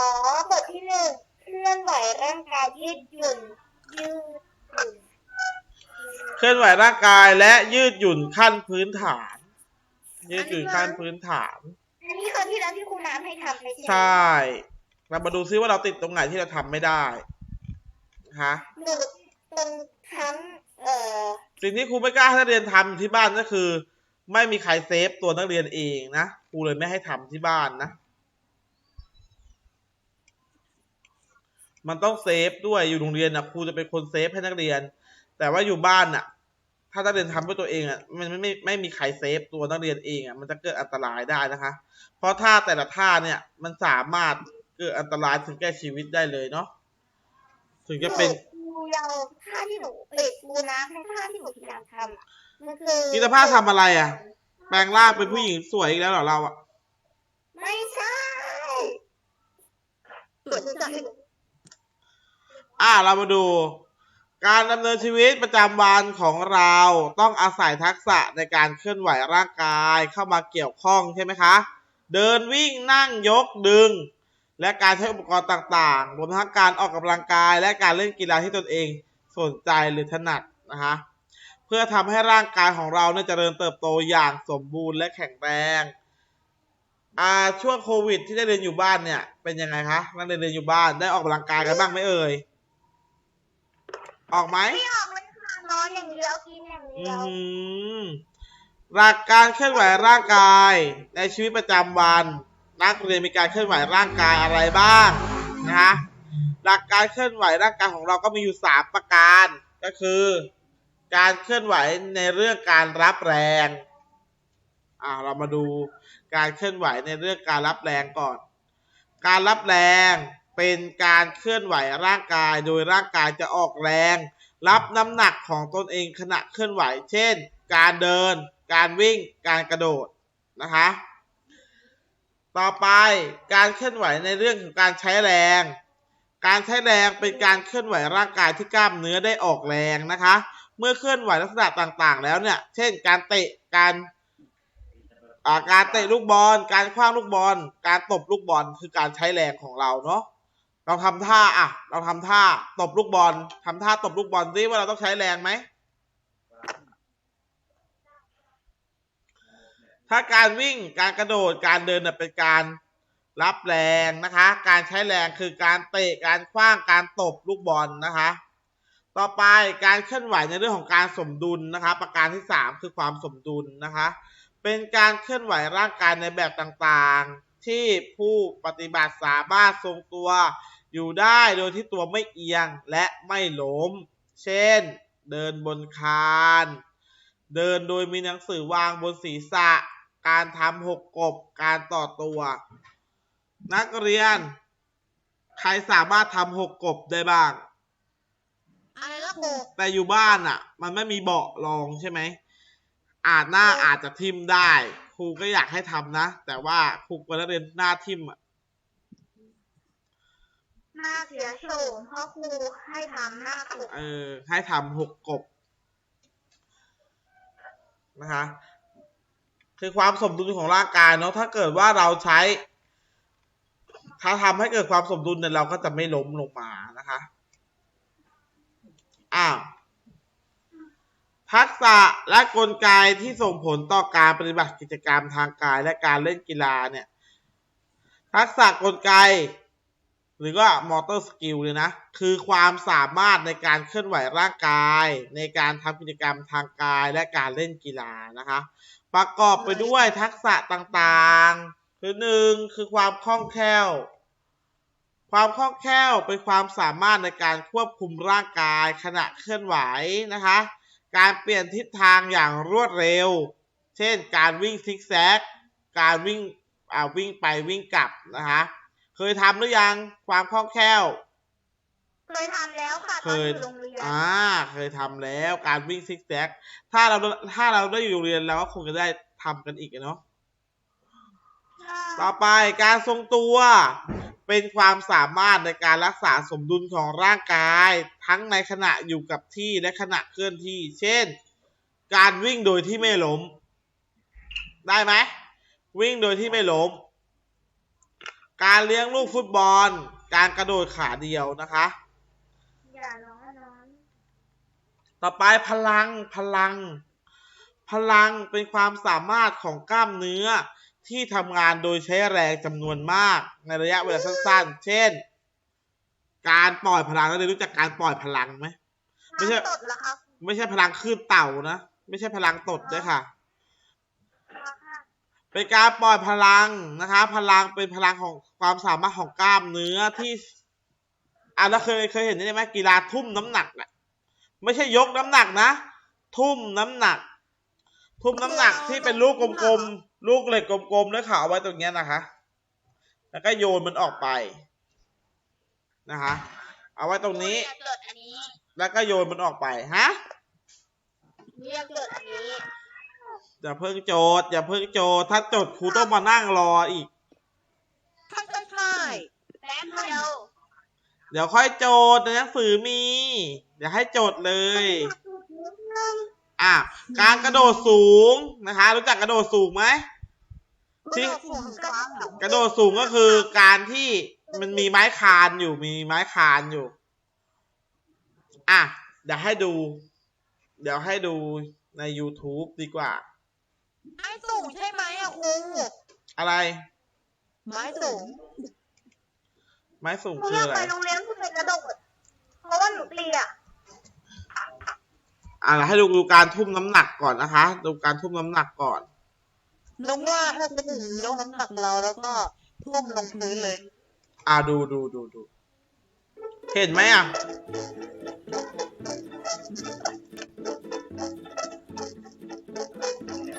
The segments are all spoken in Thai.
อ๋อบทที่หนึ่งเคลื่อนไหวร่างกายยืดหยุ่นยืดหยุ่นเคลื่อนไหวร่างกายและยืดหยุ่นขั้นพื้นฐาน ยืดหยุ่นขั้นพื้นฐาน อันนี้คือที่แล้วที่คุณน้ำให้ทำไปใช่ไหมใช่ เรามาดูซิว่าเราติดตรงไหนที่เราทำไม่ได้ฮะหนูตรงทั้งเอ่อสิ่งที่ครูไม่กล้าให้นักเรียนทำอยู่ที่บ้านก็คือ ไม่มีใครเซฟตัวนักเรียนเองนะครูเลยไม่ให้ทำที่บ้านนะ มันต้องเซฟด้วยอยู่โรงเรียนนะครูจะเป็นคนเซฟให้นักเรียน แต่ว่าอยู่บ้านน่ะ ถ้านักเรียนทำด้วยตัวเองอะมันไม่ไม่ไม่มีใครเซฟตัวนักเรียนเองอะมันจะเกิดอันตรายได้นะคะ เพราะท่าแต่ละท่าเนี่ยมันสามารถเกิดอันตรายถึงแก่ชีวิตได้เลยเนาะถึงจะเป็นครูยังท่าที่หนูเอ้ยครูน้ำให้ท่าที่หนูพยายามทำอะมันคือกิตภาพทำอะไรอะ แปลงร่างเป็นผู้หญิงสวยอีกแล้วเหรอเราอะไม่ใช่สวนใจ อ่าเรามาดู การดำเนินชีวิตประจำวันของเราต้องอาศัยทักษะในการเคลื่อนไหวร่างกายเข้ามาเกี่ยวข้องใช่ไหมคะ เดินวิ่งนั่งยกดึง และการใช้อุปกรณ์ต่างๆรวมทั้งการออกกำลังกาย และการเล่นกีฬาที่ตนเองสนใจหรือถนัดนะคะเพื่อทำให้ร่างกายของเราเนี่ยเจริญเติบโตอย่างสมบูรณ์และแข็งแรงอ่าช่วงโควิดที่ได้เรียนอยู่บ้านเนี่ยเป็นยังไงคะนักเรียนเรียนอยู่บ้านได้ออกกำลังกายกันบ้างไหมเอ่ย ออกไหมไม่ออกเลยค่ะนอนอย่างเดียวกินอย่างอืเดียวมหลักการเคลื่อนไหวร่างกาย ในชีวิตประจำวัน นักเรียนมีการเคลื่อนไหวร่างกายอะไรบ้างนะคะหลักการเคลื่อนไหวร่างกายของเราก็มีอยู่สามประการ ก็คือ การเคลื่อนไหวในเรื่องการรับแรงอ่าเรามาดูการเคลื่อนไหวในเรื่องการรับแรงก่อน การรับแรง เป็นการเคลื่อนไหวร่างกาย โดยร่างกายจะออกแรง รับน้ำหนักของตนเองขณะเคลื่อนไหว เช่น การเดิน การวิ่ง การกระโดดนะคะ ต่อไปการเคลื่อนไหวในเรื่องของการใช้แรง การใช้แรงเป็นการเคลื่อนไหวร่างกายที่กล้ามเนื้อได้ออกแรงนะคะ เมื่อเคลื่อนไหวลักษณะต่างๆ แล้วเนี่ย เช่น การเตะ การการเตะลูกบอล การคว้างลูกบอล การตบลูกบอลคือการใช้แรงของเราเนาะ เราทำท่าอะ เราทำท่าตบลูกบอลทำท่าตบลูกบอลซิว่าเราต้องใช้แรงไหม ถ้าการวิ่งการกระโดดการเดินเป็นการรับแรงนะคะ การใช้แรงคือการเตะการคว้างการตบลูกบอลนะคะ ต่อไปการเคลื่อนไหวในเรื่องของการสมดุลนะคะ ประการที่สามคือความสมดุลนะคะ เป็นการเคลื่อนไหวร่างกายในแบบต่างๆ ที่ผู้ปฏิบัติสามารถทรงตัวอยู่ได้โดยที่ตัวไม่เอียงและไม่ล้ม เช่น เดินบนคาน เดินโดยมีหนังสือวางบนศีรษะ การทำหกกบ การต่อตัว นักเรียน ใครสามารถทำหกกบได้บ้าง อะไรละครูแต่อยู่บ้านอะ มันไม่มีเบาะรองใช่ไหม อาจหน้าอาจจะทิ่มได้ค รูก็อยากให้ทำนะ แต่ว่าครูกลัวนักเรียนหน้าทิ่มอะหน้าเสียโฉมเพราะครูให้ทำหน้าถูกเออ ให้ทำหกกบนะคะ คือความสมดุลของร่างกายเนาะถ้าเกิดว่าเราใช้ ถ้าทำให้เกิดความสมดุลเนี่ยเราก็จะไม่ล้มลงมานะคะ อ้าว ทักษะและกลไกที่ส่งผลต่อการปฏิบัติกิจกรรมทางกายและการเล่นกีฬาเนี่ย ทักษะกลไก หรือว่ามอเตอร์สกิลเลยนะ คือความสามารถในการเคลื่อนไหวร่างกาย ในการทำกิจกรรมทางกายและการเล่นกีฬานะคะ ประกอบไปด้วยทักษะต่างๆ คือหนึ่งคือความคล่องแคล่วความคล่องแคล่วเป็นความสามารถในการควบคุมร่างกายขณะเคลื่อนไหวนะคะ การเปลี่ยนทิศทางอย่างรวดเร็ว เช่นการวิ่งซิกแซก การวิ่งอ่าวิ่งไปวิ่งกลับนะคะ เคยทำหรือยังความคล่องแคล่ว เคยทำแล้วค่ะตเคอนยอยู่โรงเรียนอ่า เคยทำแล้วการวิ่งซิกแซก ถ้าเราถ้าเราได้อยู่โรงเรียนเราก็คงจะได้ทำกันอีกอะเนาะ ต่อไปการทรงตัว เป็นความสามารถในการรักษาสมดุลของร่างกาย ทั้งในขณะอยู่กับที่และขณะเคลื่อนที่ เช่น การวิ่งโดยที่ไม่ล้ม ได้ไหมวิ่งโดยที่ไม่ล้ม การเลี้ยงลูกฟุตบอล การกระโดดขาเดียวนะคะอย่าร้อนอนต่อไปพลังพลัง พลังเป็นความสามารถของกล้ามเนื้อ ที่ทำงานโดยใช้แรงจำนวนมากในระยะเวลาสั้นๆ เช่น การปล่อยพลังเราเรียนรู้จักการปล่อยพลังไหม ไม่ใช่ตดเหรอครับไม่ใช่พลังคลื่นเต่านะ ไม่ใช่พลังตดด้วยค่ะ เป็นการปล่อยพลังนะคะ พลังเป็นพลังของความสามารถของกล้ามเนื้อที่อะแล้วเคยเคยเห็นนี่ไหมกีฬาทุ่มน้ำหนักน่ะไม่ใช่ยกน้ำหนักนะ ทุ่มน้ำหนัก ทุ่มน้ำหนักที่เป็นลูกกลมๆ ลูกเหล็กกลมๆแล้วเขาเอาไว้ตรงเนี้ยนะคะ แล้วก็โยนมันออกไปนะคะ เอาไว้ตรงนี้เรียกจดอันนี้แล้วก็โยนมันออกไปฮะเรียกจดอันนี้ อย่าเพิ่งโจทย์อย่าเพิ่งโจทย์ถ้าโจทย์ครูต้องมานั่งรออีกใช่ใช่ใช่แป๊บเดียวเดี๋ยวค่อยโจทย์ในหนังสือมี เดี๋ยวให้โจทย์เลย อะการกระโดดสูงนะคะ รู้จักกระโดดสูงไหมที่สูงกลางกระโดดสูงก็คือการที่มันมีไม้คานอยู่มีไม้คานอยู่ อะเดี๋ยวให้ดู เดี๋ยวให้ดูใน YouTube ดีกว่า ไม้สูงใช่ไหมอะครูอะไร ไม้สูง ไม้สูงหนูคืออยากอะไรไปโรงเรียนผู้ใหญ่กระโดดเพราะว่าหนูเตี้ย อะให้ดูดูการทุ่มน้ำหนักก่อนนะคะ ดูการทุ่มน้ำหนักก่อน น้องว่าถ้าเป็นถึงยกน้ำหนักเราแล้วก็ทุ่มลงพื้นเลย อะดูดูดูดู เห็นไหมอะ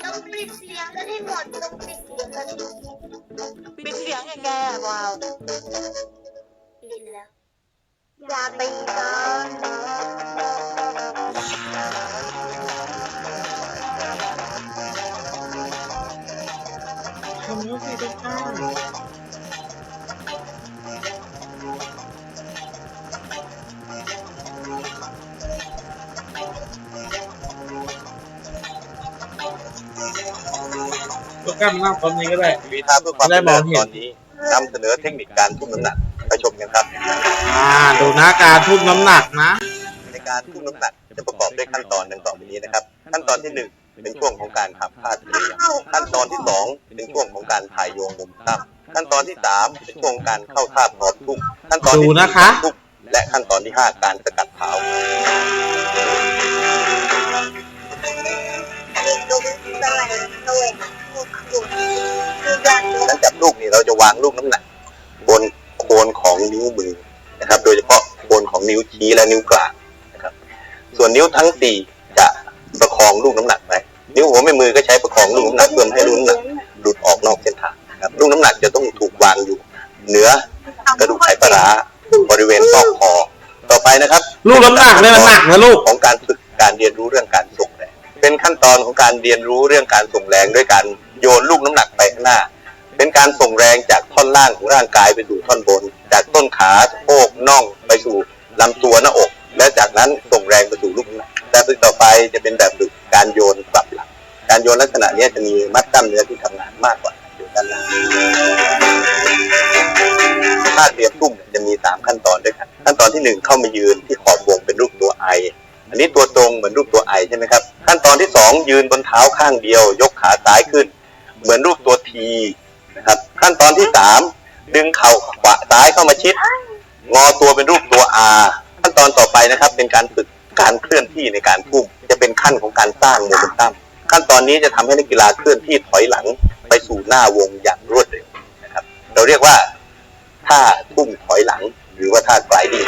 ต้องปิดเสียงกันให้หมดต้องปิดเสียงกันให้หมดปิดเสียงอย่างแกวาวปิดแล้ว อย่าตีกันทำรู้สิเป็นข้าวก็กล้ามานั่งตอนนี้ก็ได้วีท้าเพื่อความได้มองเห็น ตอนนี้นำเสนอเทคนิคการทุ่มน้ำหนักไปชมกันครับ อ่าดูนะการทุ่มน้ำหนักนะ ในการทุ่มน้ำหนักจะประกอบด้วยขั้นตอนดังต่อไปนี้นะครับ ขั้นตอนที่หนึ่งเป็นช่วงของการทำท่าเตรียมขั้นตอนที่สองเป็นช่วงของการถ่ายโยงมุมตั้งขั้นตอนที่สามเป็นช่วงของการเข้าท่าพร้อมทุ่มขั้นตอนที่ดูสี่นะคะทุ่มและขั้นตอนที่ห้าการสกัดเท้าดูสไลด์ด้วยดูดูดูดันดูหลังจากลูกนี่เราจะวางลูกน้ำหนักบนโค นของนิ้วมือนะครับ โดยเฉพาะโคนของนิ้วชี้และนิ้วกลางนะครับ ส่วนนิ้วทั้งสี่จะประคองลูกน้ำหนักไปนิ้วหัวแม่มือก็ใช้ประคองลูกน้ำหนักเพื่อไม่ให้ลูกน้ำหนักหลุดออกนอกเส้นทางนะครับลูกน้ำหนักจะต้องถูกวางอยู่เหนือกระดูกไขปลาร้าบริเวณซอกคอต่อไปนะครับลูกน้ำหนักเนี่ยมันหนักนะลูกของการฝึกการเรียนรู้เรื่องการส่งแรงเป็นขั้นตอนของการเรียนรู้เรื่องการส่งแรงด้วยการโยนลูกน้ำหนักไปข้างหน้า เป็นการส่งแรงจากท่อนล่างของร่างกายไปสู่ท่อนบน จากต้นขาสะโพกน่องไปสู่ลำตัวหน้าอก และจากนั้นส่งแรงไปสู่ลูกหนักแบบฝึกต่อไปจะเป็นแบบฝึกการโยนกลับหลังการโยนลักษณะนี้จะมีมัดกล้ามเนื้อที่ทำงานมากกว่าการโยนด้านหลังท่าเตรียมทุ่มจะมีสามขั้นตอนด้วยกันขั้นตอนที่หนึ่งเข้ามายืนที่ขอบวงเป็นรูปตัวไออันนี้ตัวตรงเหมือนรูปตัวไอใช่ไหมครับขั้นตอนที่สองยืนบนเท้าข้างเดียวยกขาซ้ายขึ้น เหมือนรูปตัวที นะครับ ขั้นตอนที่สามดึงเข่าขวาซ้ายเข้ามาชิด งอตัวเป็นรูปตัวอาขั้นตอนต่อไปนะครับ เป็นการฝึกการเคลื่อนที่ในการทุ่มจะเป็นขั้นของการสร้างโมเมนตัมขั้นตอนนี้จะทำให้นักกีฬาเคลื่อนที่ถอยหลังไปสู่หน้าวงอย่างรวดเร็วนะครับ เราเรียกว่าท่าทุ่มถอยหลังหรือว่าท่าไกลดิ้ง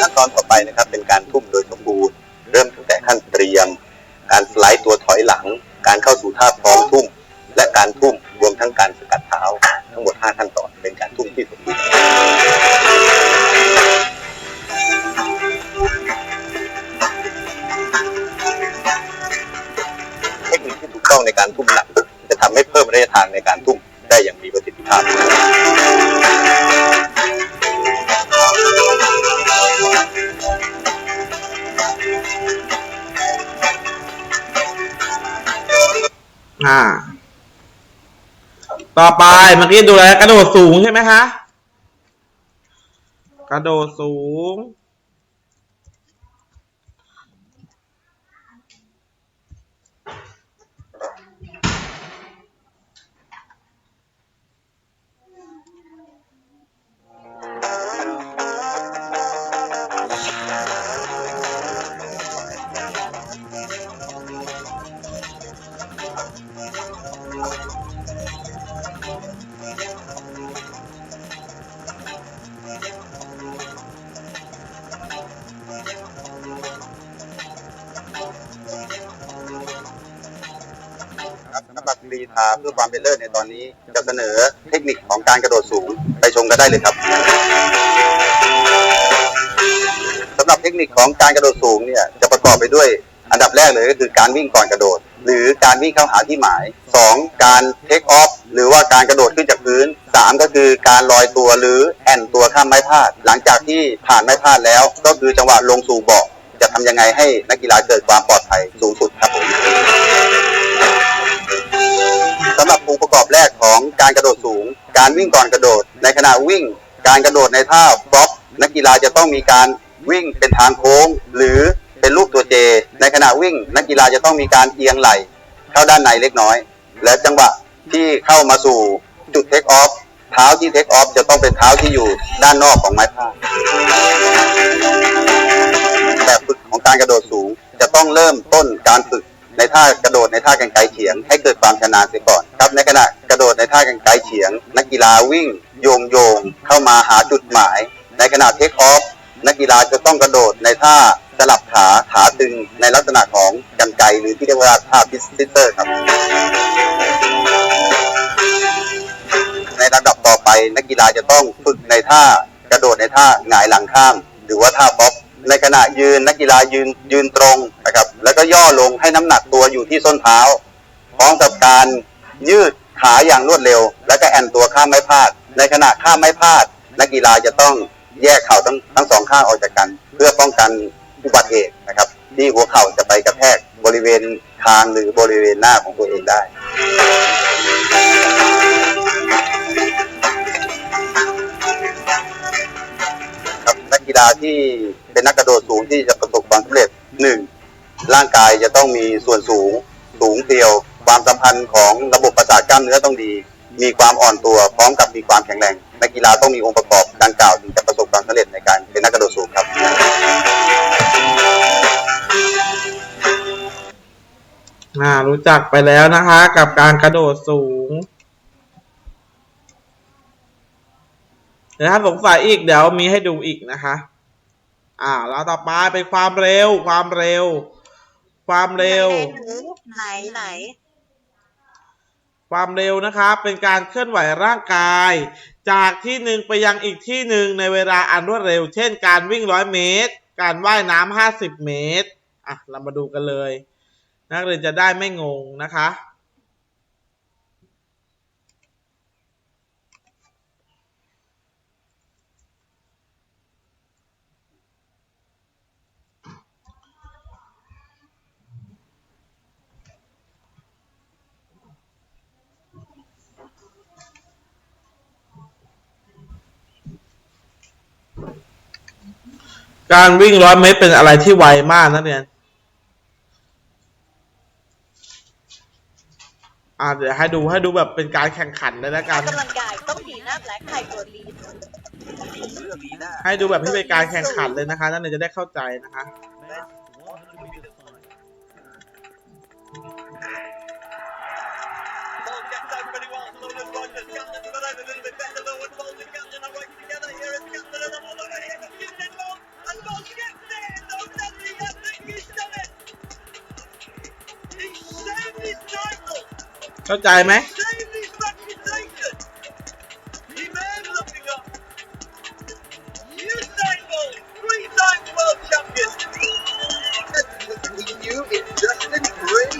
ขั้นตอนต่อไปนะครับ เป็นการทุ่มโดยสมบูรณ์ แต่ขั้นเตรียม การสไลด์ตัวถอยหลัง การเข้าสู่ท่าพร้อมทุ่ม และการทุ่มรวมทั้งการสกัดเท้า ทั้งหมด 5 ขั้นตอนเป็นการทุ่มที่สมบูรณ์ ต่อไปเมื่อกี้ดูแล้วกระโดดสูงใช่ไหมคะ กระโดดสูง เพื่อความเป็นเลิศในตอนนี้จะเสนอเทคนิคของการกระโดดสูงไปชมกันได้เลยครับสำหรับเทคนิคของการกระโดดสูงเนี่ยจะประกอบไปด้วยอันดับแรกเลยก็คือการวิ่งก่อนกระโดด หรือการวิ่งเข้าหาที่หมายสองการเทคออฟหรือว่าการกระโดดขึ้นจากพื้นสามก็คือการลอยตัวหรือแอนตัวข้ามไม้พาด หลังจากที่ผ่านไม้พาดแล้ว ก็คือจังหวะลงสู่เบาะจะทำยังไงให้นักกีฬาเกิดความปลอดภัยสูงสุดครับผม สำหรับองค์ประกอบแรกของการกระโดดสูง การวิ่งก่อนกระโดด ในขณะวิ่ง การกระโดดในท่าฟล็อปนักกีฬาจะต้องมีการวิ่งเป็นทางโค้ง หรือเป็นรูปตัวเจ ในขณะวิ่ง นักกีฬาจะต้องมีการเอียงไหลเข้าด้านในเล็กน้อย และจังหวะที่เข้ามาสู่จุดเทคออฟเท้าที่เทคออฟจะต้องเป็นเท้าที่อยู่ด้านนอกของไม้พาแบบฝึกของการกระโดดสูงจะต้องเริ่มต้นการฝึก ในท่ากระโดดในท่ากันไกลเฉียง ให้เกิดความชำนาญเสียก่อนครับในขณะกระโดดในท่ากันไกลเฉียง นักกีฬาวิ่งโยงโยงเข้ามาหาจุดหมาย ในขณะเทคออฟนักกีฬาจะต้องกระโดดในท่าสลับขาขาตึงในลักษณะของกันไกรหรือที่เรียกว่าท่าพิสซิเตอร์ครับ ในลำดับต่อไปนักกีฬาจะต้องฝึกในท่ากระโดดในท่าหงายหลังข้ามหรือว่าท่าป๊อปในขณะยืนนักกีฬายืนยืนตรงนะครับ แล้วก็ย่อลงให้น้ำหนักตัวอยู่ที่ส้นเท้า พร้อมกับการยืดขาอย่างรวดเร็ว แล้วก็แอนตัวข้ามไม้พาด ในขณะข้ามไม้พาด นักกีฬาจะต้องแยกเข่าทั้งทั้งสองข้างออกจากกัน เพื่อป้องกันอุบัติเหตุนะครับ ที่หัวเข่าจะไปกระแทกบริเวณคางหรือบริเวณหน้าของตัวเองได้ครับนักกีฬาที่เป็นนักกระโดดสูงที่จะประสบความสำเร็จหนึ่ง ร่างกายจะต้องมีส่วนสูง สูงเตียว ความสัมพันธ์ของระบบประสาทกล้ามเนื้อต้องดี มีความอ่อนตัวพร้อมกับมีความแข็งแรงนักกีฬาต้องมีองค์ประกอบดังกล่าวถึงจะประสบความสำเร็จในการเป็นนักกระโดดสูงครับ อ่า รู้จักไปแล้วนะคะ กับการกระโดดสูงเดี๋ยวถ้าสงสัยอีกเดี๋ยวมีให้ดูอีกนะคะ อ่า แล้วต่อไปเป็นความเร็ว ความเร็ว ความเร็ว ไหนไหน ความเร็วนะครับ เป็นการเคลื่อนไหวร่างกาย จากที่หนึ่งไปยังอีกที่หนึ่งในเวลาอันรวดเร็ว เช่น การวิ่งร้อยเมตร การว่ายน้ำห้าสิบเมตร อะ เรามาดูกันเลย นักเรียนจะได้ไม่งงนะคะ การวิ่งร้อยเมตรเป็นอะไรที่ไวมากนะเรียนอ่าเดี๋ยวให้ดูให้ดูแบบเป็นการแข่งขันเลยนะกันกำลังกายต้องดีหน้าแบล็คไฮโปรลีนให้ดูแบบที่เป็นการแข่งขันเลยนะคะนั่นเองจะได้เข้าใจนะคะ เข้าใจไหม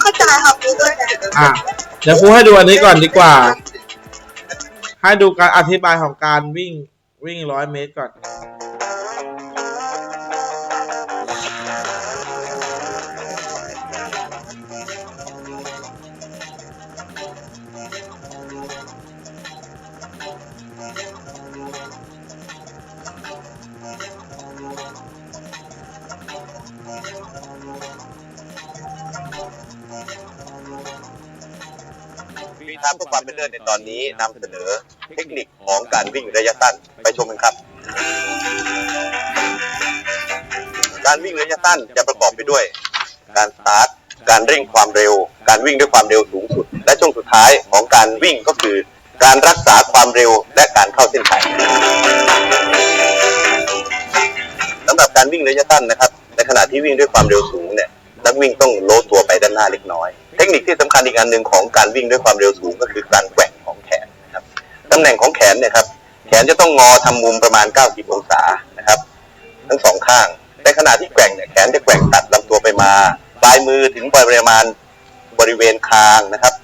เข้าใจค่ะครูด้วยนะอะเดี๋ยวครูให้ดูอันนี้ก่อนดีกว่า ให้ดูการอธิบายของการวิ่งวิ่งร้อยเมตรก่อน ทางเพื่อความเป็นเลิศในตอนนี้นำเสนอเทคนิคของการวิ่งระยะสั้นไปชมกันครับ การวิ่งระยะสั้นจะประกอบไปด้วย การสตาร์ทการเร่งความเร็ว การวิ่งด้วยความเร็วสูงสุด และช่วงสุดท้ายของการวิ่งก็คือ การรักษาความเร็วและการเข้าเส้นชัยสำหรับการวิ่งระยะสั้นนะครับ ในขณะที่วิ่งด้วยความเร็วสูงเนี่ย นักวิ่งต้องโลดตัวไปด้านหน้าเล็กน้อย เทคนิคที่สำคัญอีกอันหนึ่งของการวิ่งด้วยความเร็วสูงก็คือการแกว่งของแขนนะครับตำแหน่งของแขนเนี่ยครับแขนจะต้องงอทำมุมประมาณ 90 องศานะครับ ทั้งสองข้างในขณะที่แกว่งเนี่ยแขนจะแกว่งตัดลำตัวไปมาปลายมือถึงปริมาณบริเวณคางนะครับ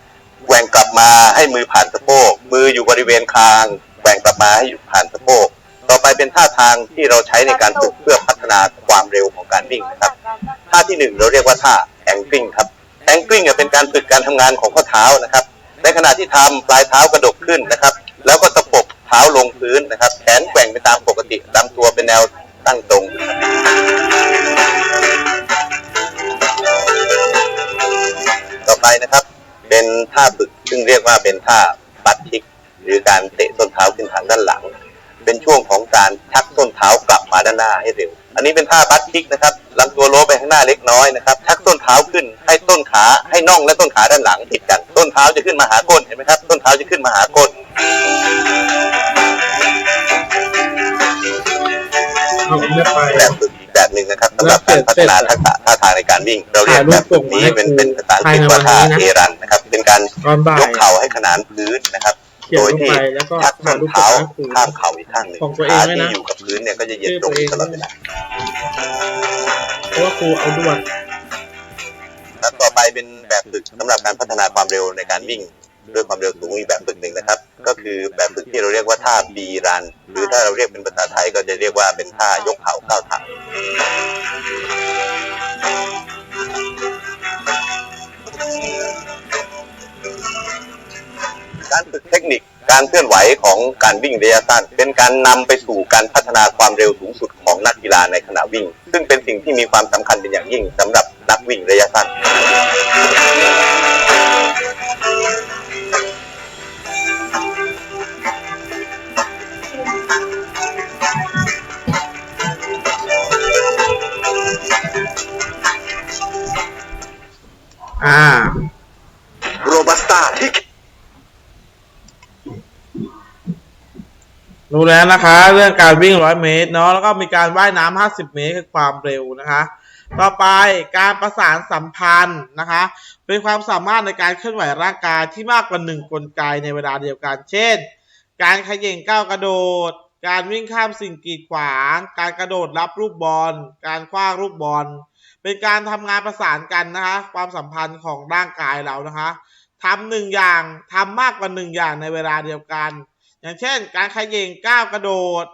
แกว่งกลับมาให้มือผ่านสะโพกมืออยู่บริเวณคางแกว่งกลับมาให้อยู่ผ่านสะโพกต่อไปเป็นท่าทางที่เราใช้ในการฝึกเพื่อพัฒนาความเร็วของการวิ่งนะครับ ท่าที่หนึ่งเราเรียกว่าท่าแองกิ้งครับแองกิ้งเป็นการฝึกการทำงานของข้อเท้านะครับ ในขณะที่ทำปลายเท้ากระดกขึ้นนะครับ แล้วก็ตะปบเท้าลงพื้นนะครับ แขนแกว่งไปตามปกติลำตัวเป็นแนวตั้งตรงต่อไปนะครับ เป็นท่าฝึกซึ่งเรียกว่าเป็นท่าบัตทิก หรือการเตะส้นเท้าขึ้นทางด้านหลัง เป็นช่วงของการชักส้นเท้ากลับมาด้านหน้าให้เร็ว อันนี้เป็นท่าบัตทิกนะครับลำตัวโลไปข้างหน้าเล็กน้อยนะครับ ชักส้นเท้าขึ้น ให้ต้นขาให้น่องและต้นขาด้านหลังติดกัน ต้นเท้าจะขึ้นมาหาก้นเห็นไหมครับ ต้นเท้าจะขึ้นมาหาก้นแบบฝึกอีกแบบหนึ่งนะครับสำหรับการพัฒนาทักษะท่าทางในการวิ่ง เราเรียกแบบฝึกนี้เป็นเป็นภาษาอังกฤษว่าท่าเอรันนะครับ เป็นการยยกเข่าให้ขนานพื้นนะครับ เขียนลงไปแล้วก็ชักถ่าส้ยนรูปเท้าให้ครู ข้ามเข่าอีกข้างหนึ่งของตัวเองขาด้วยนะ ที่อยู่กับพื้นเนี่ยก็จะเหยียดตรงอยู่ตลอดเวลาเพราะว่าครูเอาด่วนครับต่อไปเป็นแบบฝึกสำหรับการพัฒนาความเร็วในการวิ่ง ด้วยความเร็วสูงอีกแบบฝึกหนึ่งนะครับ ก็คือแบบฝึกที่เราเรียกว่าท่าบีรัน หรือถ้าเราเรียกเป็นภาษาไทยก็จะเรียกว่าเป็นท่ายกเข่าเข้าถังกา การเคลื่อนไหวของการวิ่งระยะสั้น เป็นการนำไปสู่การพัฒนาความเร็วสูงสุดของนักกีฬาในขณะวิ่ง ซึ่งเป็นสิ่งที่มีความสำคัญเป็นอย่างยิ่งสำหรับนักวิ่งระยะสั้นอ่า โรบัสต้าทิก รู้แล้วนะคะ เรื่องการวิ่งร้อยเมตรเนาะแล้วก็มีการว่ายน้ำห้าสิบเมตรคือความเร็วนะคะ ต่อไปการประสานสัมพันธ์นะคะ เป็นความสามารถในการเคลื่อนไหวร่างกายที่มากกว่าหนึ่งกลไกในเวลาเดียวกัน เช่น การขย่งก้าวกระโดด การวิ่งข้ามสิ่งกีดขวาง การกระโดดรับลูกบอล การคว้างลูกบอล เป็นการทำงานประสานกันนะคะ ความสัมพันธ์ของร่างกายเรานะคะทำหนึ่งอย่างทำมากกว่าหนึ่งอย่างในเวลาเดียวกัน อย่างเช่น การขย่งก้าวกระโดด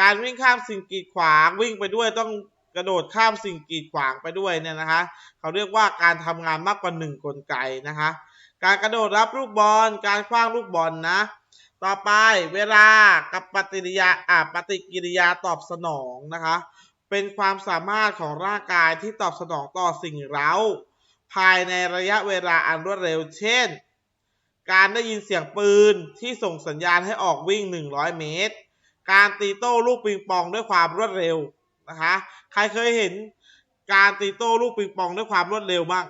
การวิ่งข้ามสิ่งกีดขวางวิ่งไปด้วยต้องกระโดดข้ามสิ่งกีดขวางไปด้วยเนี่ยนะคะเขาเรียกว่าการทำงานมากกว่าหนึ่งกลไกนะคะ การกระโดดรับลูกบอล การคว้างลูกบอลนะ ต่อไปเวลากับปฏิกิริยาอ่าปฏิกิริยาตอบสนองนะคะ เป็นความสามารถของร่างกายที่ตอบสนองต่อสิ่งเร้า ภายในระยะเวลาอันรวดเร็ว เช่น การได้ยินเสียงปืนที่ส่งสัญญาณให้ออกวิ่ง 100 เมตร การตีโต้ลูกปิงปองด้วยความรวดเร็วนะคะ ใครเคยเห็นการตีโต้ลูกปิงปองด้วยความรวดเร็วบ้าง